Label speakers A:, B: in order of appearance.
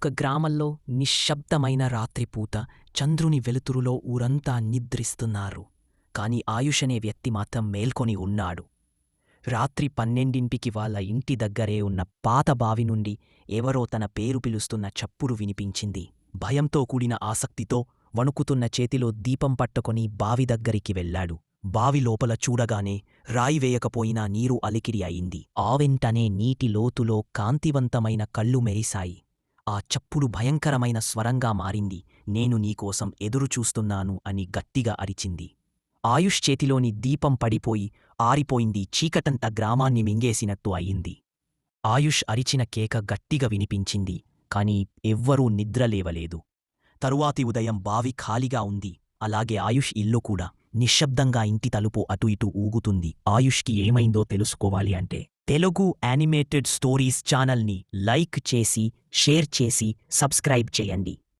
A: ఒక గ్రామంలో నిశ్శబ్దమైన రాత్రిపూట చంద్రుని వెలుతురులో ఊరంతా నిద్రిస్తున్నారు. కాని ఆయుష్ అనే వ్యక్తి మాత్రం మేల్కొని ఉన్నాడు. రాత్రి పన్నెండింటికి వాళ్ళ ఇంటి దగ్గరే ఉన్న పాత బావి నుండి ఎవరో తన పేరు పిలుస్తున్న చప్పుడు వినిపించింది. భయంతో కూడిన ఆసక్తితో వణుకుతున్న చేతిలో దీపం పట్టుకొని బావి దగ్గరికి వెళ్ళాడు. బావి లోపల చూడగానే రాయివేయకపోయినా నీరు అలికిడి అయింది. ఆవెంటనే నీటి లోతులో కాంతివంతమైన కళ్ళు మెరిశాయి. ఆ చప్పుడు భయంకరమైన స్వరంగా మారింది. నేను నీకోసం ఎదురుచూస్తున్నాను అని గట్టిగా అరిచింది. ఆయుష్ చేతిలోని దీపం పడిపోయి ఆరిపోయింది. చీకటంత గ్రామాన్ని మింగేసినట్టు అయింది. ఆయుష్ అరిచిన కేక గట్టిగా వినిపించింది. కాని ఎవ్వరూ నిద్రలేవలేదు తరువాతి ఉదయం బావి ఖాళీగా ఉంది. అలాగే ఆయుష్ ఇల్లు కూడా నిశ్శబ్దంగా ఇంటి తలుపు అటు ఇటు ఊగుతుంది. ఆయుష్కి ఏమైందో తెలుసుకోవాలి అంటే తెలుగు యానిమేటెడ్ స్టోరీస్ ఛానల్ని లైక్ చేసి షేర్ చేసి సబ్స్క్రైబ్ చేయండి.